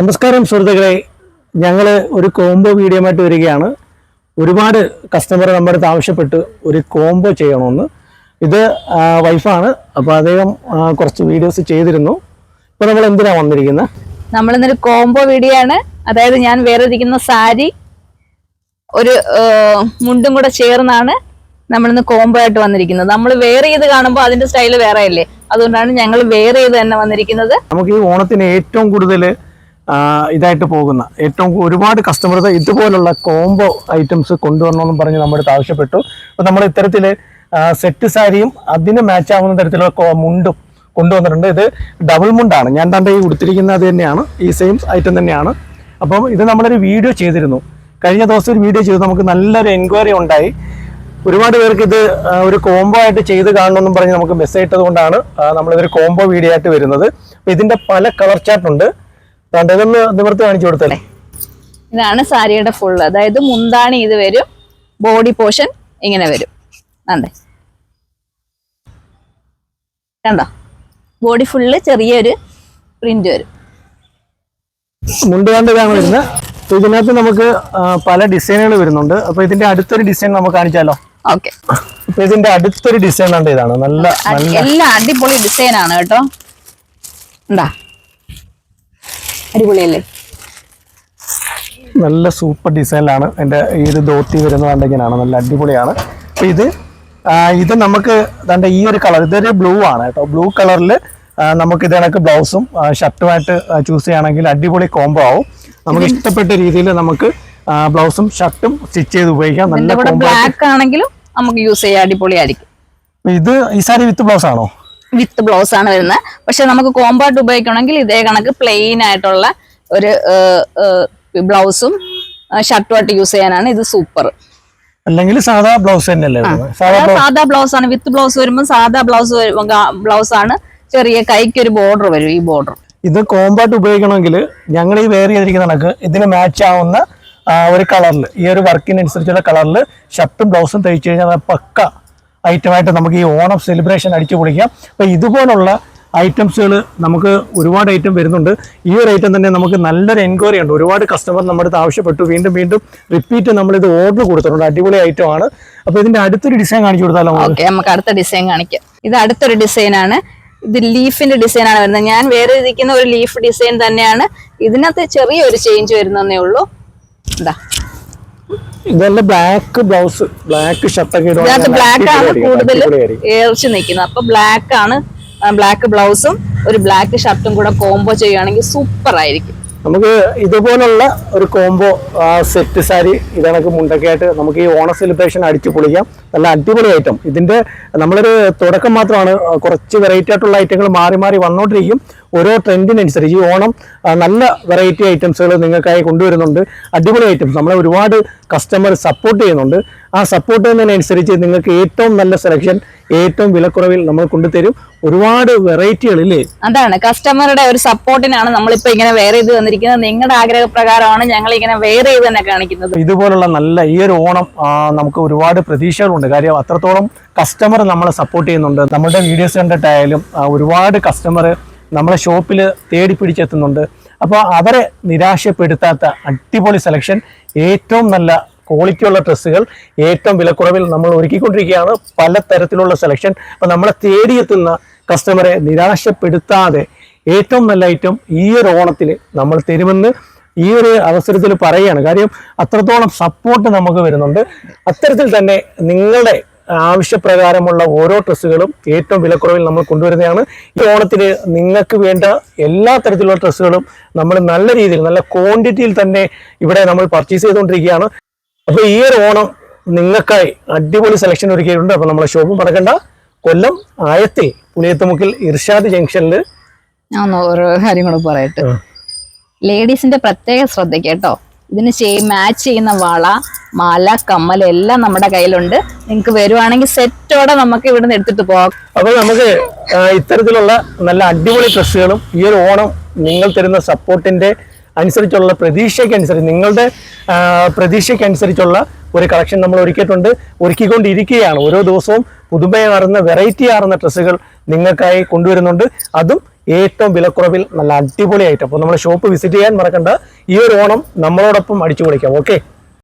നമസ്കാരം സുഹൃത്തുക്കളെ. ഞങ്ങൾ ഒരു കോംബോ വീഡിയോ ആയിട്ട് വരികയാണ്. ഒരുപാട് കസ്റ്റമർ നമ്മുടെ അടുത്ത് ആവശ്യപ്പെട്ട് ഒരു കോംബോ ചെയ്യണമെന്ന്. ഇത് വൈഫാണ് അപ്പോൾ അദ്ദേഹം കുറച്ച് വീഡിയോസ് ചെയ്തിരുന്നു. ഇപ്പോൾ നമ്മൾ എന്തിനാ വന്നിരിക്കുന്നത് നമ്മൾ ഇന്നൊരു കോംബോ വീഡിയോ ആണ്. അതായത് ഞാൻ വേറെ ഇരിക്കുന്ന സാരി ഒരു മുണ്ടും കൂടെ ചേർന്നാണ് നമ്മളിന്ന് കോംബോ ആയിട്ട് വന്നിരിക്കുന്നത്. നമ്മൾ വേറെ ചെയ്ത് കാണുമ്പോൾ അതിന്റെ സ്റ്റൈൽ വേറെ അല്ലേ? അതുകൊണ്ടാണ് ഞങ്ങൾ വേറെ ചെയ്ത് തന്നെ വന്നിരിക്കുന്നത്. നമുക്ക് ഈ ഓണത്തിന് ഏറ്റവും കൂടുതൽ ഇതായിട്ട് പോകുന്ന ഏറ്റവും ഒരുപാട് കസ്റ്റമർ ഇതുപോലുള്ള കോംബോ ഐറ്റംസ് കൊണ്ടുവരണമെന്ന് പറഞ്ഞ് നമ്മുടെ ആവശ്യപ്പെട്ടു. അപ്പോൾ നമ്മൾ ഇത്തരത്തിൽ സെറ്റ് സാരിയും അതിന് മാച്ച് ആവുന്ന തരത്തിലുള്ള മുണ്ടും കൊണ്ടുവന്നിട്ടുണ്ട്. ഇത് ഡബിൾ മുണ്ടാണ്. ഞാൻ തന്റെ ഈ ഉടുത്തിരിക്കുന്നത് തന്നെയാണ്. ഈ സെയിം ഐറ്റം തന്നെയാണ്. അപ്പം ഇത് നമ്മളൊരു വീഡിയോ ചെയ്തിരുന്നു. കഴിഞ്ഞ ദിവസം ഒരു വീഡിയോ ചെയ്തു. നമുക്ക് നല്ലൊരു എൻക്വയറി ഉണ്ടായി. ഒരുപാട് പേർക്ക് ഇത് ഒരു കോംബോ ആയിട്ട് ചെയ്ത് കാണണമെന്നും പറഞ്ഞ് നമുക്ക് മെസ്സേജ് ഇട്ടതുകൊണ്ടാണ് നമ്മളിതൊരു കോംബോ വീഡിയോ ആയിട്ട് വരുന്നത്. അപ്പോൾ ഇതിന്റെ പല കളർ ചാർട്ട് അതുകൊണ്ട് നിവർത്തി കാണിച്ചു കൊടുത്തല്ലേ ഇതാണ് സാരിയുടെ ഫുൾ അതായത് മുന്താണി ഇത് വരും. ബോഡി പോർഷൻ ഇങ്ങനെ വരും. അതെ കണ്ടോ? ബോഡി ഫുള്ള് ചെറിയൊരു പ്രിന്റ് വരും. മുണ്ട് വരുന്നത്. അപ്പൊ ഇതിനകത്ത് നമുക്ക് പല ഡിസൈനുകൾ വരുന്നുണ്ട്. അപ്പൊ ഇതിന്റെ അടുത്തൊരു ഡിസൈൻ നമുക്ക് കാണിച്ചാലോ? ഓക്കെ അപ്പൊ ഇതിന്റെ അടുത്തൊരു ഡിസൈൻ ആണ് ഇതാണ്. നല്ല നല്ല എല്ലാം അടിപൊളി ഡിസൈൻ ആണ് കേട്ടോ. എന്താ അടിപൊളിയല്ലേ? നല്ല സൂപ്പർ ഡിസൈനിലാണ്. എന്റെ ഈ ഒരു ധോത്തി വരുന്നതാണ് നല്ല അടിപൊളിയാണ്. അപ്പോൾ ഇത് ഇത് നമുക്ക് തന്റെ ഈ ഒരു കളർ ഇതൊരു ബ്ലൂ ആണ് കേട്ടോ. ബ്ലൂ കളറിൽ നമുക്ക് ഇത് കണക്ക് ബ്ലൗസും ഷർട്ടുമായിട്ട് ചൂസ് ചെയ്യുകയാണെങ്കിൽ അടിപൊളി കോംബോ ആവും. നമുക്ക് ഇഷ്ടപ്പെട്ട രീതിയിൽ നമുക്ക് ബ്ലൗസും ഷർട്ടും സ്റ്റിച്ച് ചെയ്ത് ഉപയോഗിക്കാം. നല്ല ബ്ലാക്ക് ആണെങ്കിലും നമുക്ക് യൂസ് ചെയ്യാം. അടിപൊളിയായിരിക്കും. ഇത് ഈ സാരി വിത്ത് ബ്ലൗസ് ആണോ വിത്ത് ബ്ലൗസ് ആണ് വരുന്നത്. പക്ഷെ നമുക്ക് കോമ്പാർട്ട് ഉപയോഗിക്കണമെങ്കിൽ ഇതേ കണക്ക് പ്ലെയിൻ ആയിട്ടുള്ള ഒരു ബ്ലൗസും ഷർട്ടുമായിട്ട് യൂസ് ചെയ്യാനാണ് ഇത് സൂപ്പർ അല്ലെങ്കിൽ സാധാ ബ്ലൗസ് തന്നെയല്ലേ സാധാ ബ്ലൗസ് ആണ്. വിത്ത് ബ്ലൗസ് വരുമ്പോൾ സാധാ ബ്ലൗസ് ബ്ലൗസ് ആണ്. ചെറിയ കൈക്ക് ഒരു ബോർഡർ വരും ഈ ബോർഡർ ഇത് കോമ്പാട്ട് ഉപയോഗിക്കണമെങ്കിൽ ഞങ്ങൾ ഈ വേർ ചെയ്തിരിക്കുന്ന കണക്ക് ഇതിന് മാച്ച് ആവുന്ന ഒരു കളറിൽ ഈ ഒരു വർക്കിനനുസരിച്ചുള്ള കളറിൽ ഷർട്ടും ബ്ലൗസും തയ്ച്ചു കഴിഞ്ഞാൽ പക്ക ഐറ്റമായിട്ട് നമുക്ക് ഈ ഓണം സെലിബ്രേഷൻ അടിച്ചു പൊളിക്കാം. അപ്പോൾ ഇതുപോലുള്ള ഐറ്റംസുകൾ നമുക്ക് ഒരുപാട് ഐറ്റം വരുന്നുണ്ട്. ഈ ഒരു ഐറ്റം തന്നെ നമുക്ക് നല്ലൊരു എൻക്വയറി ഉണ്ട്. ഒരുപാട് കസ്റ്റമർ നമ്മുടെ അടുത്ത് ആവശ്യപ്പെട്ടു. വീണ്ടും വീണ്ടും റിപ്പീറ്റ് നമ്മളിത് ഓർഡർ കൊടുത്തിട്ടുണ്ട്. അടിപൊളി ഐറ്റം ആണ്. അപ്പോൾ ഇതിന്റെ അടുത്തൊരു ഡിസൈൻ കാണിച്ചു കൊടുത്താലോ നമുക്ക്? അടുത്ത ഡിസൈൻ കാണിക്കാം. ഇത് അടുത്തൊരു ഡിസൈൻ ആണ്. ഇത് ലീഫിന്റെ ഡിസൈൻ ആണ് വരുന്നത്. ഞാൻ വേറെ ഇരിക്കുന്ന ഒരു ലീഫ് ഡിസൈൻ തന്നെയാണ്. ഇതിനകത്ത് ചെറിയൊരു ചേഞ്ച് വരുന്നതേ ഉള്ളൂ. ഇതാ ഇതല്ല ബ്ലാക്ക് ബ്ലൗസ് ബ്ലാക്ക് ഷർട്ടൊക്കെ ബ്ലാക്ക് ആണ് കൂടുതൽ ഏർച്ച് നിൽക്കുന്നത്. അപ്പൊ ബ്ലാക്ക് ആണ് ബ്ലാക്ക് ബ്ലൗസും ഒരു ബ്ലാക്ക് ഷർട്ടും കൂടെ കോംബോ ചെയ്യുകയാണെങ്കിൽ സൂപ്പർ ആയിരിക്കും. നമുക്ക് ഇതുപോലുള്ള ഒരു കോംബോ സെറ്റ് സാരി ഇതണക്ക് മുണ്ടൊക്കെ ആയിട്ട് നമുക്ക് ഈ ഓണ സെലിബ്രേഷൻ അടിച്ചു പൊളിക്കാം. നല്ല അടിപൊളി ഐറ്റം ഇതിന്റെ നമ്മളൊരു തുടക്കം മാത്രമാണ്. കുറച്ച് വെറൈറ്റി ആയിട്ടുള്ള ഐറ്റങ്ങൾ മാറി മാറി വന്നുകൊണ്ടിരിക്കും ഓരോ ട്രെൻഡിനനുസരിച്ച് ഈ ഓണം നല്ല വെറൈറ്റി ഐറ്റംസുകൾ നിങ്ങൾക്കായി കൊണ്ടുവരുന്നുണ്ട്. അടിപൊളി ഐറ്റംസ് നമ്മളെ ഒരുപാട് കസ്റ്റമർ സപ്പോർട്ട് ചെയ്യുന്നുണ്ട്. ആ സപ്പോർട്ട് ചെയ്യുന്നതിനനുസരിച്ച് നിങ്ങൾക്ക് ഏറ്റവും നല്ല സെലക്ഷൻ ഏറ്റവും വിലക്കുറവിൽ നമ്മൾ കൊണ്ടുതരും. ഒരുപാട് വെറൈറ്റികളില്ലേ അതാണ്. കസ്റ്റമറുടെ ഒരു സപ്പോർട്ടിനാണ് നമ്മളിപ്പോ ഇങ്ങനെ വേറെ ഇത് വന്നിരിക്കുന്നത്. നിങ്ങളുടെ ആഗ്രഹപ്രകാരമാണ് ഞങ്ങൾ ഇങ്ങനെ വേറെ ഇത് തന്നെ കാണിക്കുന്നത്. ഇതുപോലുള്ള നല്ല ഈ ഒരു ഓണം നമുക്ക് ഒരുപാട് പ്രതീക്ഷകളുണ്ട്. കാര്യം അത്രത്തോളം കസ്റ്റമർ നമ്മളെ സപ്പോർട്ട് ചെയ്യുന്നുണ്ട്. നമ്മുടെ വീഡിയോസ് കണ്ടിട്ടായാലും ഒരുപാട് കസ്റ്റമർ നമ്മളെ ഷോപ്പിൽ തേടി പിടിച്ചെത്തുന്നുണ്ട്. അപ്പോൾ അവരെ നിരാശപ്പെടുത്താത്ത അടിപൊളി സെലക്ഷൻ ഏറ്റവും നല്ല ക്വാളിറ്റിയുള്ള ഡ്രസ്സുകൾ ഏറ്റവും വിലക്കുറവിൽ നമ്മൾ ഒരുക്കിക്കൊണ്ടിരിക്കുകയാണ്. പല തരത്തിലുള്ള സെലക്ഷൻ അപ്പോൾ നമ്മളെ തേടിയെത്തുന്ന കസ്റ്റമറെ നിരാശപ്പെടുത്താതെ ഏറ്റവും നല്ല ഐറ്റം ഈ ഒരു ഓണത്തിൽ നമ്മൾ തരുമെന്ന് ഈ ഒരു അവസരത്തിൽ പറയുകയാണ് കാര്യം അത്രത്തോളം സപ്പോർട്ട് നമുക്ക് വരുന്നുണ്ട്. അത്തരത്തിൽ തന്നെ നിങ്ങളുടെ ആവശ്യപ്രകാരമുള്ള ഓരോ ഡ്രസ്സുകളും ഏറ്റവും വിലക്കുറവിൽ നമ്മൾ കൊണ്ടുവരുന്നതാണ്. ഈ ഓണത്തിന് നിങ്ങൾക്ക് വേണ്ട എല്ലാ തരത്തിലുള്ള ഡ്രസ്സുകളും നമ്മൾ നല്ല രീതിയിൽ നല്ല ക്വാണ്ടിറ്റിയിൽ തന്നെ ഇവിടെ നമ്മൾ പർച്ചേസ് ചെയ്തുകൊണ്ടിരിക്കുകയാണ്. അപ്പോൾ ഈ ഒരു ഓണം നിങ്ങൾക്കായി അടിപൊളി സെലക്ഷൻ ഒരുക്കിയിട്ടുണ്ട്. അപ്പോൾ നമ്മളെ ഷോപ്പ് പറക്കണ്ട കൊല്ലം ആയത്തെ പുളിയത്തുമുക്കിൽ ഇർഷാദ് ജംഗ്ഷനിൽ ഞാൻ ഓരോ കാര്യം കൂടെ പറയട്ടെ. ലേഡീസിന്റെ പ്രത്യേക ശ്രദ്ധ കേട്ടോ. ഇതിന് ചെയ് മാച്ച് ചെയ്യുന്ന വള മാല കമ്മൽ എല്ലാം നമ്മുടെ കയ്യിലുണ്ട്. നിങ്ങൾക്ക് വരുവാണെങ്കിൽ സെറ്റോടെ നമുക്ക് ഇവിടുന്ന് എടുത്തിട്ട് പോകാം അപ്പൊ നമുക്ക് ഇത്തരത്തിലുള്ള നല്ല അടിപൊളി ഡ്രസ്സുകളും ഈ ഒരു ഓണം നിങ്ങൾ തരുന്ന സപ്പോർട്ടിന്റെ അനുസരിച്ചുള്ള പ്രതീക്ഷയ്ക്കനുസരിച്ച് നിങ്ങളുടെ പ്രതീക്ഷയ്ക്കനുസരിച്ചുള്ള ഒരു കളക്ഷൻ നമ്മൾ ഒരുക്കിയിട്ടുണ്ട്. ഒരുക്കിക്കൊണ്ടിരിക്കുകയാണ്. ഓരോ ദിവസവും പുതുമയാർന്ന വെറൈറ്റി ആർന്ന ഡ്രസ്സുകൾ നിങ്ങൾക്കായി കൊണ്ടുവരുന്നുണ്ട്. അതും ഏറ്റവും വിലക്കുറവിൽ നല്ല അടിപൊളിയായിട്ട്. അപ്പോൾ നമ്മൾ ഷോപ്പ് വിസിറ്റ് ചെയ്യാൻ മറക്കണ്ട. ഈ ഒരു ഓണം നമ്മളോടൊപ്പം അടിച്ചു പൊളിക്കാം ഓക്കെ